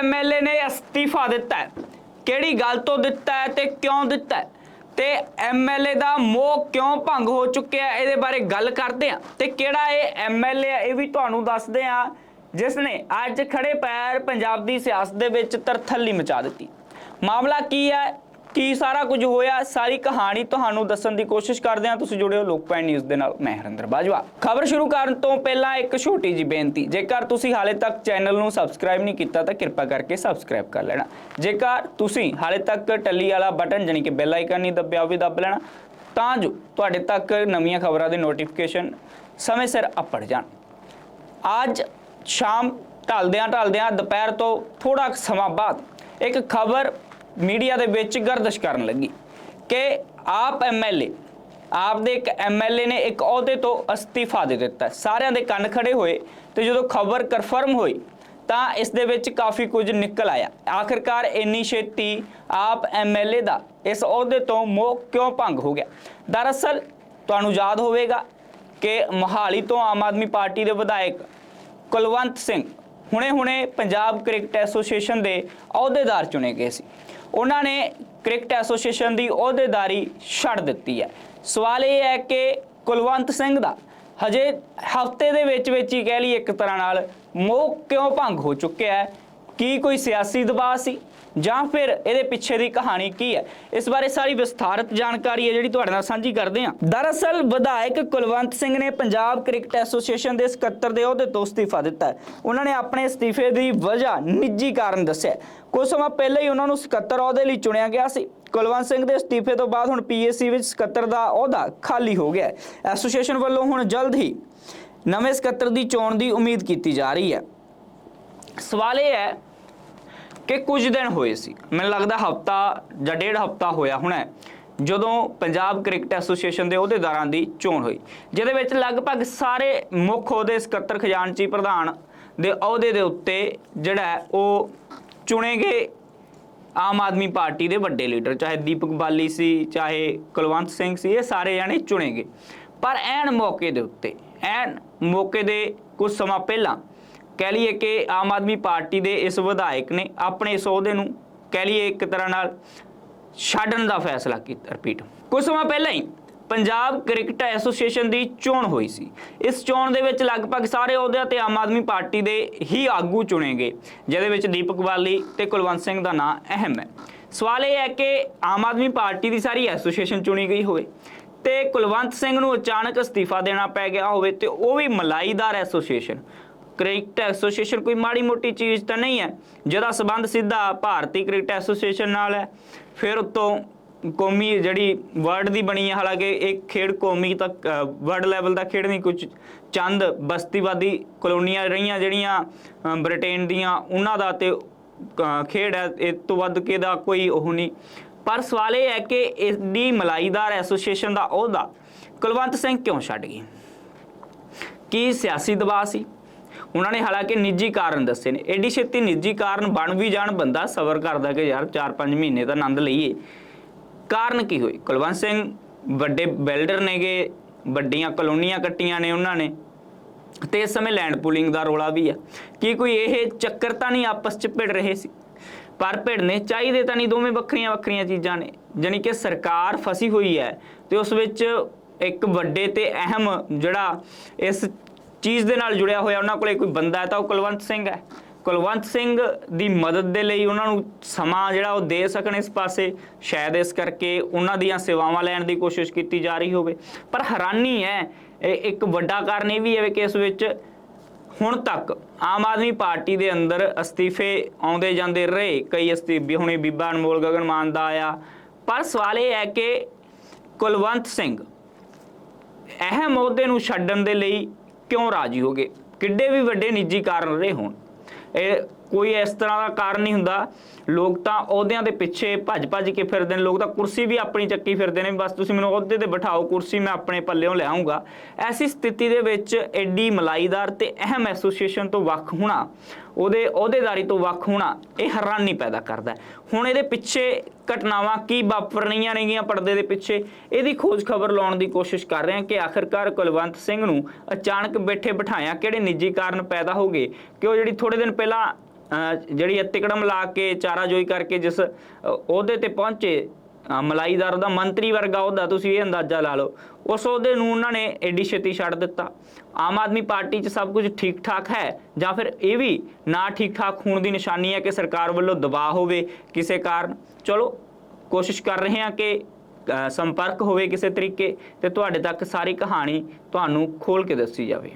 MLA ਨੇ ਅਸਤੀਫਾ ਦਿੱਤਾ ਹੈ। ਕਿਹੜੀ ਗੱਲ ਤੋਂ ਦਿੱਤਾ ਹੈ ਤੇ ਕਿਉਂ ਦਿੱਤਾ ਹੈ? ਤੇ ਐਮਐਲਏ ਦਾ ਮੋਹ ਕਿਉਂ ਭੰਗ ਹੋ ਚੁੱਕਿਆ ਇਹਦੇ ਬਾਰੇ ਗੱਲ ਕਰਦੇ ਆ ਤੇ ਕਿਹੜਾ ਇਹ ਐਮਐਲਏ ਇਹ ਵੀ ਤੁਹਾਨੂੰ ਦੱਸਦੇ ਆ ਜਿਸ ਨੇ ਅੱਜ ਖੜੇ ਪੈਰ ਪੰਜਾਬ ਦੀ ਸਿਆਸਤ ਦੇ ਵਿੱਚ ਤਰਥੱਲੀ ਮਚਾ ਦਿੱਤੀ। ਮਾਮਲਾ ਕੀ ਹੈ? ਕੀ ਸਾਰਾ ਕੁਝ ਹੋਇਆ? ਸਾਰੀ ਕਹਾਣੀ ਤੁਹਾਨੂੰ ਦੱਸਣ ਦੀ ਕੋਸ਼ਿਸ਼ ਕਰਦੇ ਹਾਂ। ਤੁਸੀਂ ਜੁੜਿਓ ਲੋਕਪਾਲ ਨਿਊਜ਼ ਦੇ ਨਾਲ। ਮੈਂ ਹਰਿੰਦਰ ਬਾਜਵਾ। ਖਬਰ ਸ਼ੁਰੂ ਕਰਨ ਤੋਂ ਪਹਿਲਾਂ ਇੱਕ ਛੋਟੀ ਜੀ ਬੇਨਤੀ। ਜੇਕਰ ਤੁਸੀਂ ਹਾਲੇ ਤੱਕ ਚੈਨਲ ਨੂੰ ਸਬਸਕ੍ਰਾਈਬ ਨਹੀਂ ਕੀਤਾ, ਤਾਂ ਕਿਰਪਾ ਕਰਕੇ ਸਬਸਕ੍ਰਾਈਬ ਕਰ ਲੈਣਾ। ਜੇਕਰ ਤੁਸੀਂ ਹਾਲੇ ਤੱਕ ਟੱਲੀ ਵਾਲਾ ਬਟਨ ਜਾਨੀ ਕਿ ਬੈਲ ਆਈਕਨ ਨਹੀਂ ਦੱਬਿਆ, ਉਹ ਵੀ ਦੱਬ ਲੈਣਾ, ਤਾਂ ਜੋ ਤੁਹਾਡੇ ਤੱਕ ਨਵੀਆਂ ਖਬਰਾਂ ਦੇ ਨੋਟੀਫਿਕੇਸ਼ਨ ਸਮੇਂ ਸਿਰ ਅਪੜ ਜਾਣ। ਅੱਜ ਸ਼ਾਮ ਢਲਦਿਆਂ ਢਲਦਿਆਂ ਦੁਪਹਿਰ ਤੋਂ ਥੋੜਾ ਸਮਾਂ ਬਾਅਦ ਇੱਕ ਖਬਰ ਮੀਡੀਆ ਦੇ ਵਿੱਚ ਗਰਦਸ਼ ਕਰਨ ਲੱਗੀ ਕਿ ਆਪ ਐਮਐਲਏ ਆਪ ਦੇ ਇੱਕ ਐਮਐਲਏ ਨੇ ਇੱਕ ਅਹੁਦੇ ਤੋਂ ਅਸਤੀਫਾ ਦੇ ਦਿੱਤਾ। ਸਾਰਿਆਂ ਦੇ ਕੰਨ ਖੜੇ ਹੋਏ ਤੇ ਜਦੋਂ ਖਬਰ ਕਨਫਰਮ ਹੋਈ, ਤਾਂ ਇਸ ਦੇ ਵਿੱਚ ਕਾਫੀ ਕੁਝ ਨਿਕਲ ਆਇਆ। ਆਖਿਰਕਾਰ ਇੰਨੀ ਛੇਤੀ ਆਪ ਐਮਐਲਏ ਦਾ ਇਸ ਅਹੁਦੇ ਤੋਂ ਮੋਹ ਕਿਉਂ ਭੰਗ ਹੋ ਗਿਆ? ਦਰਅਸਲ, ਤੁਹਾਨੂੰ ਯਾਦ ਹੋਵੇਗਾ ਕਿ ਮੋਹਾਲੀ ਤੋਂ ਆਮ ਆਦਮੀ ਪਾਰਟੀ ਦੇ ਵਿਧਾਇਕ ਕੁਲਵੰਤ ਸਿੰਘ ਹੁਣੇ-ਹੁਣੇ ਪੰਜਾਬ ਕ੍ਰਿਕਟ ਐਸੋਸੀਏਸ਼ਨ ਦੇ ਅਹੁਦੇਦਾਰ ਚੁਣੇ ਗਏ ਸੀ। ਉਹਨਾਂ ਨੇ ਕ੍ਰਿਕਟ ਐਸੋਸੀਏਸ਼ਨ ਦੀ ਅਹੁਦੇਦਾਰੀ ਛੱਡ ਦਿੱਤੀ ਹੈ। ਸਵਾਲ ਇਹ ਹੈ ਕਿ ਕੁਲਵੰਤ ਸਿੰਘ ਦਾ ਹਜੇ ਹਫ਼ਤੇ ਦੇ ਵਿੱਚ ਵਿੱਚ ਹੀ ਕਹਿ ਲਈ ਇੱਕ ਤਰ੍ਹਾਂ ਨਾਲ ਮੋਹ ਕਿਉਂ ਭੰਗ ਹੋ ਚੁੱਕਿਆ ਹੈ? ਕੀ ਕੋਈ ਸਿਆਸੀ ਦਬਾਅ ਸੀ? ਜਾਂ ਫਿਰ ਇਹਦੇ ਪਿੱਛੇ ਦੀ ਕਹਾਣੀ ਕੀ ਹੈ? ਇਸ ਬਾਰੇ ਸਾਰੀ ਵਿਸਥਾਰਤ ਜਾਣਕਾਰੀ ਹੈ ਜਿਹੜੀ ਤੁਹਾਡੇ ਨਾਲ ਸਾਂਝੀ ਕਰਦੇ ਹਾਂ। ਦਰਅਸਲ, ਵਿਧਾਇਕ ਕੁਲਵੰਤ ਸਿੰਘ ਨੇ ਪੰਜਾਬ ਕ੍ਰਿਕਟ ਐਸੋਸੀਏਸ਼ਨ ਦੇ ਸਕੱਤਰ ਦੇ ਅਹੁਦੇ ਤੋਂ ਅਸਤੀਫਾ ਦਿੱਤਾ ਉਹਨਾਂ ਨੇ ਆਪਣੇ ਅਸਤੀਫੇ ਦੀ ਵਜ੍ਹਾ ਨਿੱਜੀ ਕਾਰਨ ਦੱਸਿਆ ਕੁਝ ਸਮਾਂ ਪਹਿਲਾਂ ਹੀ ਉਹਨਾਂ ਨੂੰ ਸਕੱਤਰ ਅਹੁਦੇ ਲਈ ਚੁਣਿਆ ਗਿਆ ਸੀ। ਕੁਲਵੰਤ ਸਿੰਘ ਦੇ ਅਸਤੀਫੇ ਤੋਂ ਬਾਅਦ ਹੁਣ ਪੀਏਸੀ ਵਿੱਚ ਸਕੱਤਰ ਦਾ ਅਹੁਦਾ ਖਾਲੀ ਹੋ ਗਿਆ ਐਸੋਸੀਏਸ਼ਨ ਵੱਲੋਂ ਹੁਣ ਜਲਦ ਹੀ ਨਵੇਂ ਸਕੱਤਰ ਦੀ ਚੋਣ ਦੀ ਉਮੀਦ ਕੀਤੀ ਜਾ ਰਹੀ ਹੈ। ਸਵਾਲ ਇਹ ਹੈ ਕਿ ਕੁਝ ਦਿਨ ਹੋਏ ਸੀ। ਮੈਨੂੰ ਲੱਗਦਾ ਹਫਤਾ ਜਾਂ ਡੇਢ ਹਫਤਾ ਹੋਇਆ ਹੋਣਾ ਜਦੋਂ ਪੰਜਾਬ ਕ੍ਰਿਕਟ ਐਸੋਸੀਏਸ਼ਨ ਦੇ ਅਹੁਦੇਦਾਰਾਂ ਦੀ ਚੋਣ ਹੋਈ। ਜਿਹਦੇ ਵਿੱਚ ਲਗਭਗ ਸਾਰੇ ਮੁੱਖ ਅਹੁਦੇ ਸਕੱਤਰ ਖਜ਼ਾਨਚੀ ਪ੍ਰਧਾਨ ਦੇ ਅਹੁਦੇ ਦੇ ਉੱਤੇ ਜਿਹੜਾ ਉਹ ਚੁਣੇ ਗਏ ਆਮ ਆਦਮੀ ਪਾਰਟੀ ਦੇ ਵੱਡੇ ਲੀਡਰ, ਚਾਹੇ ਦੀਪਕ ਬਾਲੀ ਸੀ, ਚਾਹੇ ਕੁਲਵੰਤ ਸਿੰਘ ਸੀ, ਇਹ ਸਾਰੇ ਜਾਣੇ ਚੁਣੇ ਗਏ। ਪਰ ਐਨ ਮੌਕੇ ਦੇ ਉੱਤੇ, ਐਨ ਮੌਕੇ ਦੇ ਕੁਝ ਸਮਾਂ ਪਹਿਲਾਂ ਕਹਿ ਲਈਏ ਕਿ ਆਮ ਆਦਮੀ ਪਾਰਟੀ ਦੇ ਇਸ ਵਿਧਾਇਕ ਨੇ ਆਪਣੇ ਇਸ ਅਹੁਦੇ ਨੂੰ ਕਹਿ ਲਈਏ ਇੱਕ ਤਰ੍ਹਾਂ ਨਾਲ ਛੱਡਣ ਦਾ ਫੈਸਲਾ ਕੀਤਾ ਰਿਪੀਟ। ਕੁਝ ਸਮਾਂ ਪਹਿਲਾਂ ਹੀ ਪੰਜਾਬ ਕ੍ਰਿਕਟ ਐਸੋਸੀਏਸ਼ਨ ਦੀ ਚੋਣ ਹੋਈ ਸੀ। ਇਸ ਚੋਣ ਦੇ ਵਿੱਚ ਲਗਭਗ ਸਾਰੇ ਅਹੁਦਿਆਂ ਤੇ ਆਮ ਆਦਮੀ ਪਾਰਟੀ ਦੇ ਹੀ ਆਗੂ ਚੁਣੇ ਗਏ, ਜਿਹਦੇ ਵਿੱਚ ਦੀਪਕ ਬਾਲੀ ਤੇ ਕੁਲਵੰਤ ਸਿੰਘ ਦਾ ਨਾਂ ਅਹਿਮ ਹੈ। ਸਵਾਲ ਇਹ ਹੈ ਕਿ ਆਮ ਆਦਮੀ ਪਾਰਟੀ ਦੀ ਸਾਰੀ ਐਸੋਸੀਏਸ਼ਨ ਚੁਣੀ ਗਈ ਹੋਵੇ ਤੇ ਕੁਲਵੰਤ ਸਿੰਘ ਨੂੰ ਅਚਾਨਕ ਅਸਤੀਫਾ ਦੇਣਾ ਪੈ ਗਿਆ ਹੋਵੇ ਤੇ ਉਹ ਵੀ ਮਲਾਈਦਾਰ ਐਸੋਸੀਏਸ਼ਨ। ਕ੍ਰਿਕਟ ਐਸੋਸੀਏਸ਼ਨ ਕੋਈ ਮਾੜੀ ਮੋਟੀ ਚੀਜ਼ ਤਾਂ ਨਹੀਂ ਹੈ। ਜਿਹਦਾ ਸਬੰਧ ਸਿੱਧਾ ਭਾਰਤੀ ਕ੍ਰਿਕਟ ਐਸੋਸੀਏਸ਼ਨ ਨਾਲ ਹੈ। ਫਿਰ ਉਤੋਂ ਕੌਮੀ ਜਿਹੜੀ ਵਰਲਡ ਦੀ ਬਣੀ ਹੈ, ਹਾਲਾਂਕਿ ਇਹ ਖੇਡ ਕੌਮੀ ਤੱਕ ਵਰਲਡ ਲੈਵਲ ਦਾ ਖੇਡ ਨਹੀਂ ਕੁਝ ਚੰਦ ਬਸਤੀਵਾਦੀ ਕਲੋਨੀਆਂ ਰਹੀਆਂ ਜਿਹੜੀਆਂ ਬ੍ਰਿਟੇਨ ਦੀਆਂ, ਉਹਨਾਂ ਦਾ ਤੇ ਖੇਡ ਹੈ। ਇਸ ਤੋਂ ਵੱਧ ਕੇ ਦਾ ਕੋਈ ਉਹ ਨਹੀਂ। ਪਰ ਸਵਾਲ ਇਹ ਹੈ ਕਿ ਇਸ ਦੀ ਮਲਾਈਦਾਰ ਐਸੋਸੀਏਸ਼ਨ ਦਾ ਅਹੁਦਾ ਕੁਲਵੰਤ ਸਿੰਘ ਕਿਉਂ ਛੱਡ ਗਈ ਕੀ ਸਿਆਸੀ ਦਬਾਅ ਸੀ? ਉਹਨਾਂ ਨੇ ਹਾਲਾਂਕਿ ਨਿੱਜੀ ਕਾਰਨ ਦੱਸੇ ਨੇ। ਐਡੀ ਛੇਤੀ ਨਿੱਜੀ ਕਾਰਨ ਬਣ ਵੀ ਜਾਣ, ਬੰਦਾ ਸਬਰ ਕਰਦਾ ਕਿ ਯਾਰ 4-5 ਮਹੀਨੇ ਦਾ ਆਨੰਦ ਲਈਏ। ਕਾਰਨ ਕੀ ਹੋਈ ਕੁਲਵੰਤ ਸਿੰਘ ਵੱਡੇ ਬਿਲਡਰ ਨੇਗੇ, ਵੱਡੀਆਂ ਕਲੋਨੀਆਂ ਕੱਟੀਆਂ ਨੇ ਉਹਨਾਂ ਨੇ। ਤੇ ਇਸ ਸਮੇਂ ਲੈਂਡ ਪੂਲਿੰਗ ਦਾ ਰੋਲਾ ਵੀ ਆ। ਕੀ ਕੋਈ ਇਹ ਚੱਕਰ ਤਾਂ ਨਹੀਂ ਆਪਸ ਚ ਭਿੜ ਰਹੇ ਸੀ? ਪਰ ਭਿੜਨੇ ਚਾਹੀਦੇ ਤਾਂ ਨਹੀਂ ਦੋਵੇਂ ਵੱਖਰੀਆਂ ਵੱਖਰੀਆਂ ਚੀਜ਼ਾਂ ਨੇ। ਜਾਣੀ ਕਿ ਸਰਕਾਰ ਫਸੀ ਹੋਈ ਹੈ ਤੇ ਉਸ ਵਿੱਚ ਇੱਕ ਵੱਡੇ ਤੇ ਅਹਿਮ ਜਿਹੜਾ ਇਸ ਚੀਜ਼ ਦੇ ਨਾਲ ਜੁੜਿਆ ਹੋਇਆ ਉਹਨਾਂ ਕੋਲੇ ਕੋਈ ਬੰਦਾ ਹੈ ਤਾਂ ਉਹ ਕੁਲਵੰਤ ਸਿੰਘ ਹੈ। ਕੁਲਵੰਤ ਸਿੰਘ ਦੀ ਮਦਦ ਦੇ ਲਈ ਉਹਨਾਂ ਨੂੰ ਸਮਾਂ ਜਿਹੜਾ ਉਹ ਦੇ ਸਕਣ ਇਸ ਪਾਸੇ। ਸ਼ਾਇਦ ਇਸ ਕਰਕੇ ਉਹਨਾਂ ਦੀਆਂ ਸੇਵਾਵਾਂ ਲੈਣ ਦੀ ਕੋਸ਼ਿਸ਼ ਕੀਤੀ ਜਾ ਰਹੀ ਹੋਵੇ। ਪਰ ਹੈਰਾਨੀ ਹੈ, ਇਹ ਇੱਕ ਵੱਡਾ ਕਾਰਨ ਇਹ ਵੀ ਹੈ ਕਿ ਇਸ ਵਿੱਚ ਹੁਣ ਤੱਕ ਆਮ ਆਦਮੀ ਪਾਰਟੀ ਦੇ ਅੰਦਰ ਅਸਤੀਫੇ ਆਉਂਦੇ ਜਾਂਦੇ ਰਹੇ। ਕਈ ਅਸਤੀਫੇ, ਹੁਣੇ ਬੀਬਾ ਅਨਮੋਲ ਗਗਨ ਮਾਨ ਦਾ ਆਇਆ। ਪਰ ਸਵਾਲ ਇਹ ਹੈ ਕਿ ਕੁਲਵੰਤ ਸਿੰਘ ਅਹਿਮ ਅਹੁਦੇ ਨੂੰ ਛੱਡਣ ਦੇ ਲਈ ਕਿਉਂ ਰਾਜੀ ਹੋ ਗਏ? ਕਿੱਡੇ ਵੀ ਵੱਡੇ ਨਿੱਜੀ ਕਾਰਨ ਰਹੇ ਹੋਣ। ਇਹ ਕੋਈ ਇਸ ਤਰ੍ਹਾਂ ਦਾ ਕਾਰਨ ਨਹੀਂ ਹੁੰਦਾ। ਲੋਕ ਤਾਂ ਅਹੁਦਿਆਂ ਦੇ ਪਿੱਛੇ ਭੱਜ ਭੱਜ ਕੇ ਫਿਰਦੇ ਨੇ। ਲੋਕ ਤਾਂ ਕੁਰਸੀ ਵੀ ਆਪਣੀ ਚੱਕੀ ਫਿਰਦੇ ਨੇ ਬਸ ਤੁਸੀਂ ਮੈਨੂੰ ਅਹੁਦੇ ਤੇ ਬਿਠਾਓ, ਕੁਰਸੀ ਮੈਂ ਆਪਣੇ ਪੱਲਿਓਂ ਲਿਆਉਂਗਾ ਐਸੀ ਸਥਿਤੀ ਦੇ ਵਿੱਚ ਐਡੀ ਮਲਾਈਦਾਰ ਤੇ ਅਹਿਮ ਐਸੋਸੀਏਸ਼ਨ ਤੋਂ ਵੱਖ ਹੋਣਾ, ਉਹਦੇ ਅਹੁਦੇਦਾਰੀ ਤੋਂ ਵੱਖ ਹੋਣਾ, ਇਹ ਹੈਰਾਨੀ ਪੈਦਾ ਕਰਦਾ ਹੁਣ ਇਹਦੇ ਪਿੱਛੇ ਘਟਨਾਵਾਂ ਕੀ ਵਾਪਰ ਰਹੀਆਂ ਨੇਗੀਆਂ ਪਰਦੇ ਦੇ ਪਿੱਛੇ? ਇਹਦੀ ਖੋਜ ਖਬਰ ਲਾਉਣ ਦੀ ਕੋਸ਼ਿਸ਼ ਕਰ ਰਹੇ ਹਾਂ ਕਿ ਆਖਿਰਕਾਰ ਕੁਲਵੰਤ ਸਿੰਘ ਨੂੰ ਅਚਾਨਕ ਬੈਠੇ ਬਿਠਾਇਆ ਕਿਹੜੇ ਨਿੱਜੀ ਕਾਰਨ ਪੈਦਾ ਹੋ ਗਏ? ਕਿ ਉਹ ਜਿਹੜੀ ਥੋੜੇ ਦਿਨ ਪਹਿਲਾਂ ਜਿਹੜੀ ਹੈ ਤਿਕੜਮ ਲਾ ਕੇ ਚਾਰਾਜੋਈ ਕਰਕੇ ਜਿਸ ਅਹ, ਅਹੁਦੇ ਤੇ ਪਹੁੰਚੇ ਮਲਾਈਦਾਰ ਦਾ ਮੰਤਰੀ ਵਰਗਾ ਉਹਦਾ ਤੁਸੀਂ ਇਹ ਅੰਦਾਜ਼ਾ ਲਾ ਲਓ। ਉਸ ਅਹੁਦੇ ਨੂੰ ਉਹਨਾਂ ਨੇ ਐਡੀ ਛੇਤੀ ਛੱਡ ਦਿੱਤਾ। ਆਮ ਆਦਮੀ ਪਾਰਟੀ 'ਚ ਸਭ ਕੁਝ ਠੀਕ ਠਾਕ ਹੈ ਜਾਂ ਫਿਰ ਇਹ ਵੀ ਨਾ ਠੀਕ ਠਾਕ ਹੋਣ ਦੀ ਨਿਸ਼ਾਨੀ ਹੈ ਕਿ ਸਰਕਾਰ ਵੱਲੋਂ ਦਬਾਅ ਹੋਵੇ ਕਿਸੇ ਕਾਰਨ? ਚਲੋ ਕੋਸ਼ਿਸ਼ ਕਰ ਰਹੇ ਹਾਂ ਕਿ ਸੰਪਰਕ ਹੋਵੇ ਕਿਸੇ ਤਰੀਕੇ ਤੇ ਤੁਹਾਡੇ ਤੱਕ ਸਾਰੀ ਕਹਾਣੀ ਤੁਹਾਨੂੰ ਖੋਲ ਕੇ ਦੱਸੀ ਜਾਵੇ।